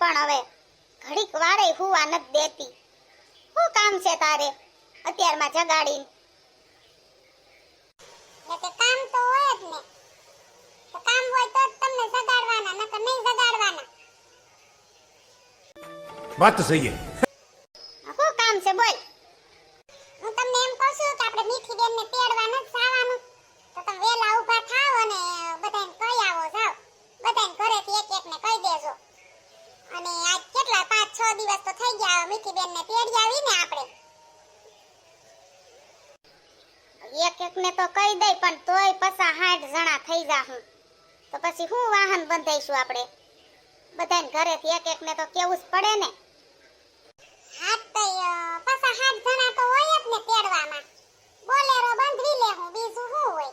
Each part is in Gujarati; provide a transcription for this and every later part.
પણ હવે ઘડીક વારે હુવા નથી દેતી. શું કામ છે તારે? અત્યારમાં જગાડીને. એટલે કામ તો હોય જ ને. કામ હોય તો તમને જગાડવાના નકર નહીં સહી દિવસ તો થઈ ગયા. મીઠી બેનને તેડી આવીને આપણે. એક એક ને તો કહી દઈ પણ તોય પસા હાઠ જણા થઈ જા હું તો પછી હું વાહન બંધાઈશું આપણે? બધાને ઘરેથી એક એક ને તો કેવું જ પડે ને? હાથ તો પાછા જણા તો હોય જ ને તેડવામાં બોલેરો બંધવી લે હું બીજું શું હોય?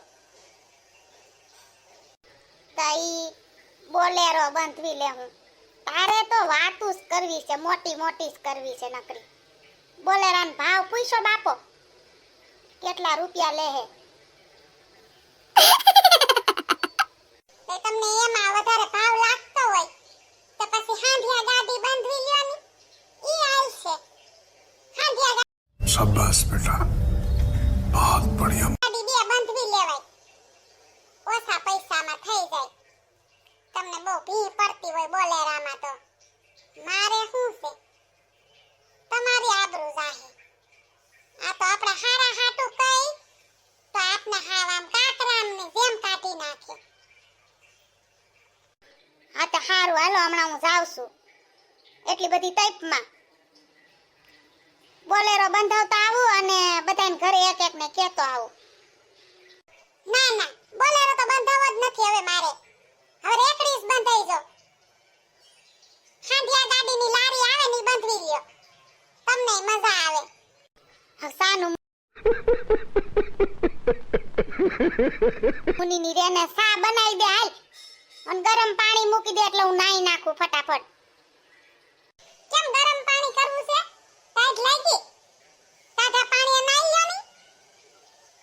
તઈ બોલેરો બંધવી લે હું. તારે તો વાતું જ કરવી છે મોટી મોટી જ કરવી છે નકરી. બોલેરાન ભાવ પૂછો બાપો કેટલા રૂપિયા લે તમને એમાં વધારે ભાવ લાગતો હોય તો પછી હાંધિયા ગાડી બાંધવી લ્યો ની ઈ આલ હાંધિયા શાબાશ બેટા. બહુત બઢિયા સારું, હાલો, હમણાં હું જાઉં છું. એટલી બધી ટાઈપમાં બોલેરો બંધાવતા આવું અને બધાને ઘરે એક એક ને કહેતો આવું. ના ના, બોલેરો તો બંધાવો જ નથી હવે મારે. હવે રેકડી જ બંધાઈ જો. હાંડિયા ગાડીની લારી આવે ને બંધવી લ્યો. તમને મજા આવે. હવે સાનું મુનીની રેને સા બનાવી દે, હાલ. અને ગરમ પાણી મૂકી દે એટલે હું નાઈ નાખું ફટાફટ કેમ ગરમ પાણી કરવું છે ટાઈટ લાગી તાજા પાણીએ નાઈ લ્યો ની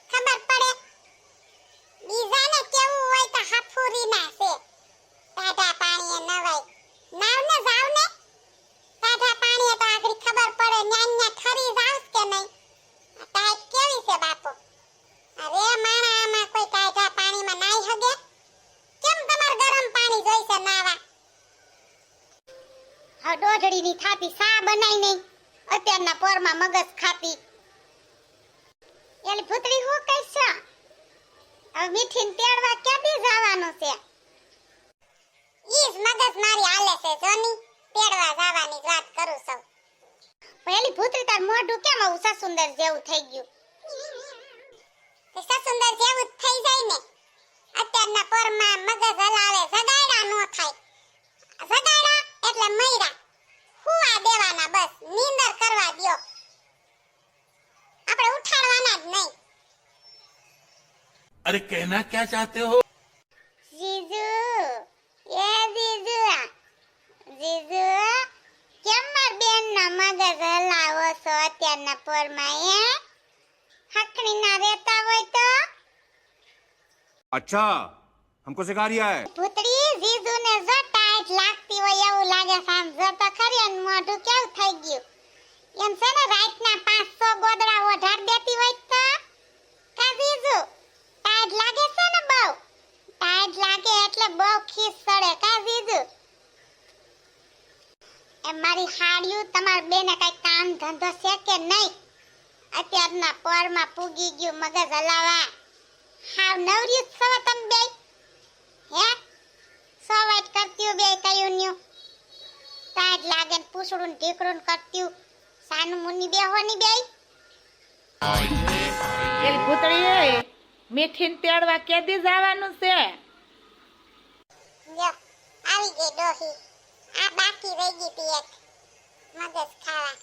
ખબર પડે બીજાને કેવું હોય તો હાફુરી ના છે તાજા પાણીએ નવાય નાવ ને જાવ ને તાજા પાણીએ તો આગળ ખબર પડે ન્યા ન્યા ઠરી જાવસ કે નહીં આ ટાઈટ કેવી છે બાપુ અરે માણા આમાં કોઈ તાજા પાણીમાં નાઈ હગે કેમ તમારે ગરમ પાણી જોઈશે નાવા દોઢડીની થાતી, સા બનાવી નહીં. અત્યારના પોરમાં મગજ ખાતી. એલી ભૂતરી હું કહીશ? હવે મીઠીને તેડવા ક્યાંથી જવાનું છે? ઈસ મગજ મારી હાલે છે, જોની. તેડવા જવાની વાત કરું છું. પેલી ભૂતરી તાર મોઢું કેમ આવું સસુંદર જેવું થઈ ગયું? સસુંદર જેવું થઈ જાય ને. અત્યારના પોરમાં મગજ હલાવે જગાડ્યા નો થાય. જગાડ્યા એટલે દેવાના બસ નીંદર કરવા દયો. આપણે ઉઠાડવાના જ નહીં. અરે કહેના ક્યાં ચાહતે હો? જીજુ એ જીજુ જીજુ કેમ માર બેન ના મગજ હલાવો છો અત્યારના પોરમાં એ હકણી ના રહેતા હોય તો? અચ્છા હમકો સિખા રહ્યા હે એ મારી હાડિયું તમાર બેને કઈ કામ ધંધો છે કે નહીં? અત્યારના પોરમાં પૂગી ગયું મગજ હલાવા. હાવ નવરી છો તમે બે હે? સો કરતી બે કયું ન્યુ તાજ લાગે ને પૂછડું ને ઢીકડું કરતી સાનું મુની બેહોની બે એલ ભૂતળી મીઠીને તેડવા કેદી જવાનું છે? આવી ગઈ ડોહી. આ બાકી રહી ગઈ હતી એક. મગજ ખાવા.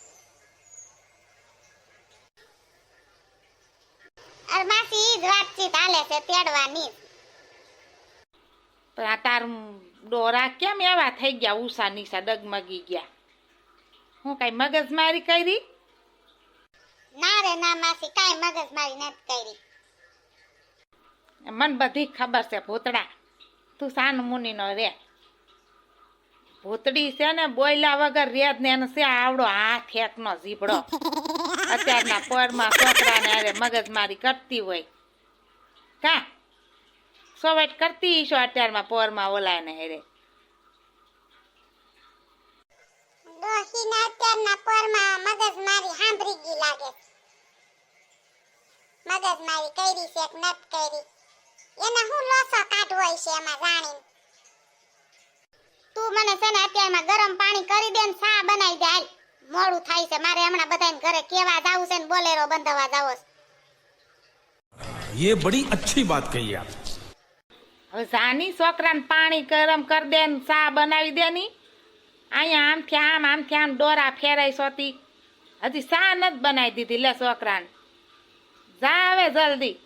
અરમાસી જ વાતચીત હાલે છે તેડવાની. પણ આ તાર ડોરા કેમ એવા થઈ ગયા ઉષા નિશા ડગમગી ગયા? હું કઈ મગજ મારી કરી? ના રે ના માસી કાઈ મગજ મારી નથી કરી. મને બધી ખબર છે ભૂતડા. તું સાન મુનિ નો રે. ભૂતડી છે ને, બોયલા વગર રેદ ને એને છે આવડો હાથ એકનો ઝીબડો અત્યારના પરમાં છોકરાને અરે મગજમારી કરતી હોય. કા? સોવેટ કરતી છો અત્યારમાં પોરમાં ઓલાને હેરે. ડોશીના અત્યારના પરમાં મગજ મારી સાંભળી ગઈ લાગે મગજ મારી કરી છે કે નત કરી. એને હું લોસો કાઢવો છે એમાં જાણીને. તું મને છે ને અત્યારમાં ગરમ પાણી કરી દે ને ચા બનાવી દે હાલ. મોડું થાય છે. મારે હમણાં બધાને ઘરે કેવા જાવું છે ને બોલેરો બંધવા જાવો છે. યે બડી અચ્છી વાત કહી આપ. છોકરાને પાણી ગરમ કરી દે ને ચા બનાવી દે ની. અહીંયા આમ થયા આમ આમ થયા ડોરા ફેરાઈ સોતી. હજી ચા નથી બનાવી દીધી લે છોકરાને. જા હવે જલ્દી.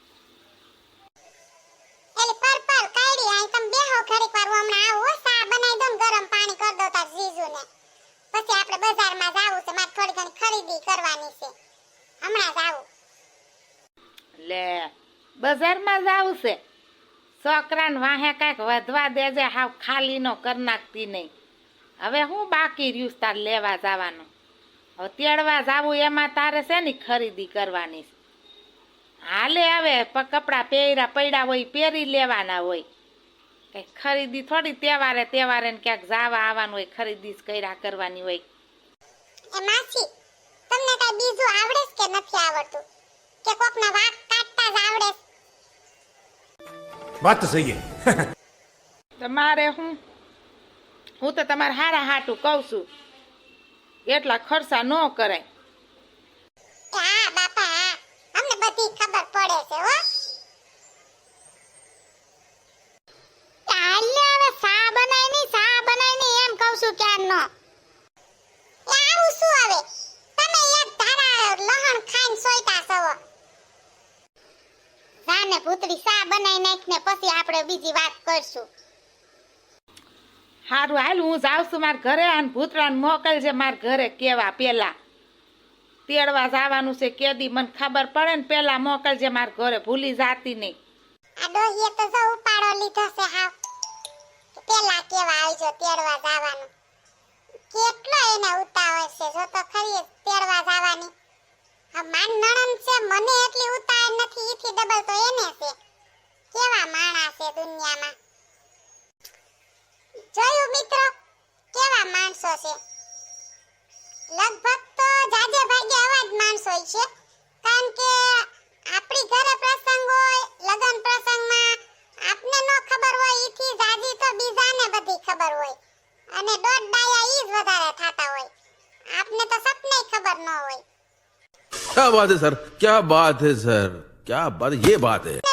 એલી પર પર કાઈડી આઈ તમ બેહો ઘડીક વાર હું હમણાં આવું બનાવી ને ગરમ પાણી કરી દો તાર જીજુને. પછી આપણે બજારમાં જાવું છે, મારે થોડી ઘણી ખરીદી કરવાની છે. હમણાં જ આવું. લે, બજારમાં જાવું છે. છોકરાને વાહે કાંઈક વધવા દેજે, હાવ ખાલી નો કર નાખતી નહીં. હવે હું બાકી રહ્યું તાર લેવા જવાનું. હવે તેડવા જાવું એમાં તારે છે ને ખરીદી કરવાની હાલે હવે કપડાં પહેર્યા પડ્યા હોય, પહેરી લેવાના હોય. કંઈક ખરીદી થોડી તહેવારે તહેવારે ને ક્યાંક જાવા આવવાનું હોય ખરીદી કર્યા કરવાની હોય. એ માસી તમને કઈ બીજું આવડે છે કે નથી આવડતું? કે કોક તમારે હું? હું તો તમારે હારા હાટું કહું છું. એટલા ખર્ચા ન કરાય. આપણે બીજી વાત કરશું. સારું હાલ હું જાઉં છું મારા ઘરે અને ભૂતરાને મોકલજે મારા ઘરે કેવા પેલા. તેડવા જવાનું છે કેદી મને ખબર પડે ને પેલા મોકલજે મારા ઘરે ભૂલી જાતી નહીં. આ ડોહીએ તો જો ઉપાડો લીધો છે હાવ. પેલા કેવા આવજો તેડવા જવાનું. કેટલો એને ઉતાવળ છે જો તો ખરી તેડવા જવાની. હા માન નણંદ છે મને એટલી ઉતાવળ નથી ઈથી ડબલ તો એને છે. કેવા માણસ છે દુનિયામાં? જોયું મિત્રો, કેવા માણસો છે? લગભગ તો જાજે ભાગે આવા જ માણસો છે, કારણ કે આપણી ઘરે પ્રસંગ હોય, લગ્ન પ્રસંગમાં આપને નો ખબર હોય, ઈથી જાજી તો બીજાને બધી ખબર હોય. અને દોઢ ડાયા ઈ જ વધારે થાતા હોય. આપને તો સપને ખબર ન હોય. ક્યા બાત હે, સર? ક્યા બાત હે, સર? ક્યા બાત યે બાત હે.